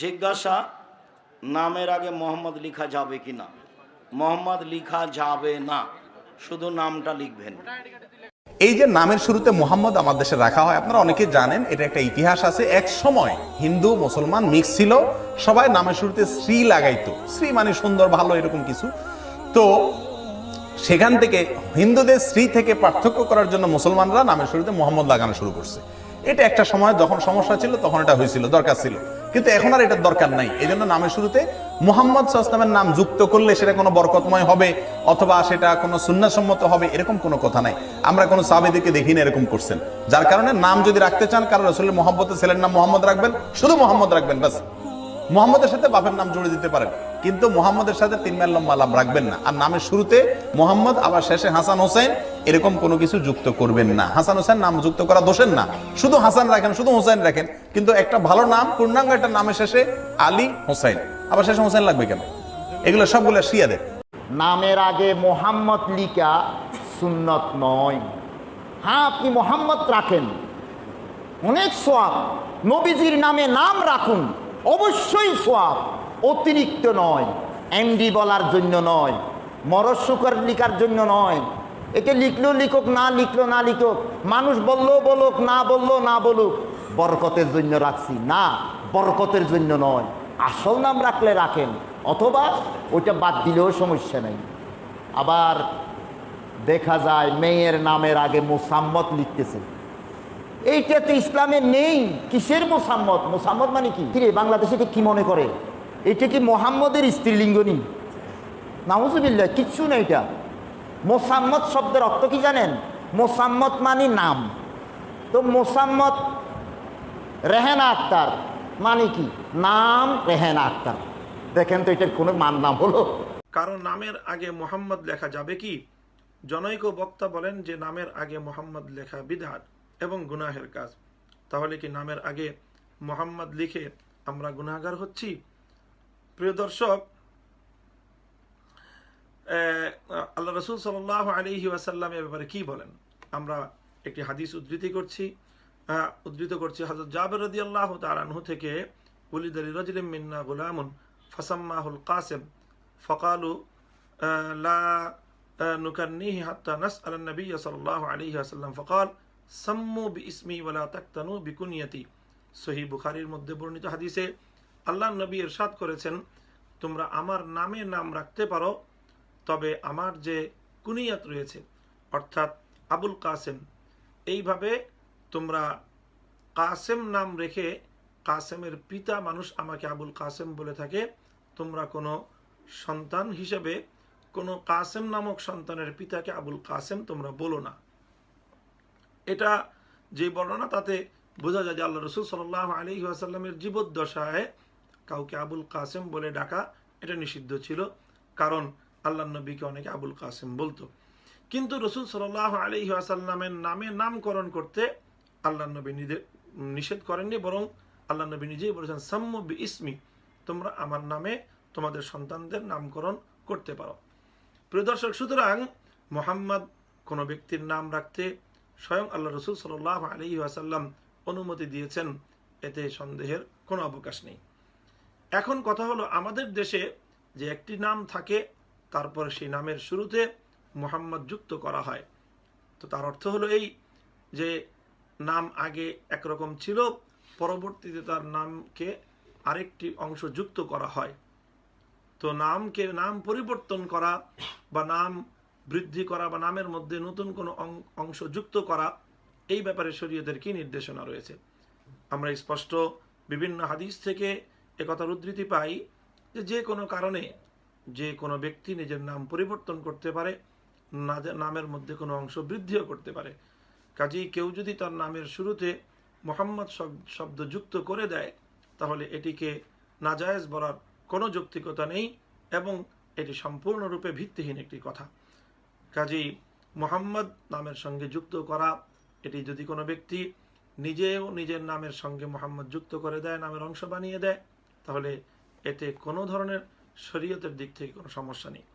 জিজ্ঞাসা, নামের আগে মোহাম্মদ লিখা যাবে কি না? মোহাম্মদ লিখা যাবে না। শুধু নামটা লিখবেন। এই যে নামের শুরুতে মোহাম্মদ আমার দেশে রাখা হয়, আপনারা অনেকে জানেন, এটা একটা ইতিহাস আছে। এক সময় হিন্দু, মুসলমান মিক্স ছিল, সবাই নামের শুরুতে শ্রী লাগাইতো। শ্রী মানে সুন্দর, ভালো, এরকম কিছু। তো সেখান থেকে হিন্দুদের শ্রী থেকে পার্থক্য করার জন্য মুসলমানরা নামের শুরুতে মোহাম্মদ লাগানো শুরু করছে। এটা একটা সময় যখন সমস্যা ছিল, তখন এটা হয়েছিল, দরকার ছিল। কিন্তু এখন আর এটার দরকার নাই। এই জন্য নামের শুরুতে মোহাম্মদ সাল্লামের নাম যুক্ত করলে সেটা কোনো বরকতময় হবে, অথবা সেটা কোনো সুন্নাসম্মত হবে, এরকম কোনো কথা নাই। আমরা কোনো সাবেদিকে দেখি না এরকম করছেন। যার কারণে নাম যদি রাখতে চান, কারণ রসুলের মোহাম্মদের ছেলের নাম মোহাম্মদ রাখবেন, শুধু মোহাম্মদ রাখবেন, ব্যাস। মোহাম্মদের সাথে বাপের নাম জুড়ে দিতে পারেন। কিন্তু মোহাম্মদের সাথে তিন মেল লম্বা লাভ রাখবেন না। আর নামের শুরুতে মোহাম্মদ, আবার শেষে হাসান হোসেন এরকম কোনো কিছু যুক্ত করবেন না। হাসান হোসেন নাম যুক্ত করা দোষের না। শুধু হাসান রাখেন, শুধু হোসেন রাখেন। কিন্তু একটা ভালো নাম, পূর্ণাঙ্গ একটা নামের শেষে আলী হোসেন। আবার শেষে হোসেন লাগবে কেন? এগুলো সবগুলো শিয়াদের। নামের আগে মোহাম্মদ লিকা সুন্নত নয়। হ্যাঁ আপনি মোহাম্মদ রাখেন। অনেক সোয়াব। নবীজির নামে নাম রাখুন। অবশ্যই সোয়াব। অতিরিক্ত নয়। এমডি বলার জন্য নয়। মরজ শুকর লিখার জন্য নয়। একে লিখলো লিখুক, না লিখলো না লিখুক, মানুষ বলল বলুক, না বলল না বলুক, বরকতের জন্য রাখছি। না, বরকতের জন্য নয়, আসল নাম রাখলে রাখেন, অথবা ওইটা বাদ দিলেও সমস্যা নেই। আবার দেখা যায় মেয়ের নামের আগে মোসাম্মত লিখতেছে এইটা তো ইসলামে নেই, কিসের মোসাম্মত মোসাম্মত মানে কি? কিরে, বাংলাদেশে কি মনে করে? এটা কি মোহাম্মদের স্ত্রীলিঙ্গ নি নাউজুবিল্লাহ, কিচ্ছু নেই এটা। মোসাম্মত শব্দের অর্থ কি জানেন? মোসাম্মত মানে নাম। তো মোসাম্মত রেহেনা আক্তার মানে কি? নাম রেহেনা আক্তার। দেখেন তো এটার কোনো মান নাম হলো। কারও নামের আগে মোহাম্মদ লেখা যাবে কি? জনৈক বক্তা বলেন যে নামের আগে মোহাম্মদ লেখা বিধান এবং গুনাহের কাজ। তাহলে কি নামের আগে মোহাম্মদ লিখে আমরা গুনাহগার হচ্ছি? প্রিয় দর্শক আল্লাহ রসুল সাল আলহি ওয়াসাল্লাম এ ব্যাপারে কি বলেন? আমরা একটি হাদিস উদ্ধৃতি করছি উদ্ধৃত করছি হজরত জাবের রদি আল্লাহ তালানহু থেকে উলিদ আলী রজলিম মিন্না গুলামুন ফাসাম্মাহুল কাসেম ফকালু লা আহ, নুকান্নিহি হাত্তা নাসআল নবী সাল্লাল্লাহু আলাইহি ওয়াসাল্লাম ফকাল সাম্মু বিইসমি ওয়ালা তাক্তানু বিকুনিয়াতি। সহি বুখারীর মধ্যে বর্ণিত হাদিসে আল্লাহ নবী ইরশাদ করেছেন তোমরা আমার নামে নাম রাখতে পারো তবে আমার যে কুনিয়াত রয়েছে, অর্থাৎ আবুল কাসেম, এইভাবে তোমরা কাসেম নাম রেখে কাসেমের পিতা মানুষ আমাকে আবুল কাসেম বলে থাকে, তোমরা কোনো সন্তান হিসেবে কোনো কাসেম নামক সন্তানের পিতাকে আবুল কাসেম তোমরা বলো না। এটা যে বর্ণনা, তাতে বোঝা যায় যে আল্লাহ রসুল সাল্লাহ আলী আসাল্লামের জীবদ্দশায় কাউকে আবুল কাসেম বলে ডাকা এটা নিষিদ্ধ ছিল। কারণ আল্লাহ নবীকে অনেকে আবুল কাসেম বলতো। কিন্তু রসুল সাল্লাহ আলী আসাল্লামের নামে নামকরণ করতে আল্লাহ নবী নিষেধ করেননি, বরং আল্লাহ নবী নিজেই বলেছেন সাম্য বি ইসমি তোমরা আমার নামে তোমাদের সন্তানদের নামকরণ করতে পারো। প্রিয় দর্শক, সুতরাং মোহাম্মদ কোনো ব্যক্তির নাম রাখতে স্বয়ং আল্লাহ রসুল সাল্লাহ আলী আসাল্লাম অনুমতি দিয়েছেন, এতে সন্দেহের কোনো অবকাশ নেই। এখন কথা হলো, আমাদের দেশে যে একটি নাম থাকে তারপর সেই নামের শুরুতে মোহাম্মদ যুক্ত করা হয়। তো তার অর্থ হলো এই যে নাম আগে একরকম ছিল, পরবর্তীতে তার নামকে আরেকটি অংশ যুক্ত করা হয়। তো নামকে নাম পরিবর্তন করা বা নাম বৃদ্ধি করা বা নামের মধ্যে নতুন কোনো অংশ যুক্ত করা, এই ব্যাপারে শরীয়তের কি নির্দেশনা রয়েছে? আমরা স্পষ্ট বিভিন্ন হাদিস থেকে একথার উদ্ধৃতি পাই যে যে কোনো কারণে যে কোনো ব্যক্তি নিজের নাম পরিবর্তন করতে পারে নামের মধ্যে কোনো অংশ বৃদ্ধিও করতে পারে। কাজেই কেউ যদি তার নামের শুরুতে মোহাম্মদ শব্দ যুক্ত করে দেয়, তাহলে এটিকে নাজায়েজ বলার কোনো যৌক্তিকতা নেই এবং এটি সম্পূর্ণরূপে ভিত্তিহীন একটি কথা। কাজেই মোহাম্মদ নামের সঙ্গে যুক্ত করা, এটি যদি কোনো ব্যক্তি নিজেও নিজের নামের সঙ্গে মোহাম্মদ যুক্ত করে দেয়, নামের অংশ বানিয়ে দেয়, তাহলে এতে কোনো ধরনের শরীয়তের দিক থেকে কোনো সমস্যা নেই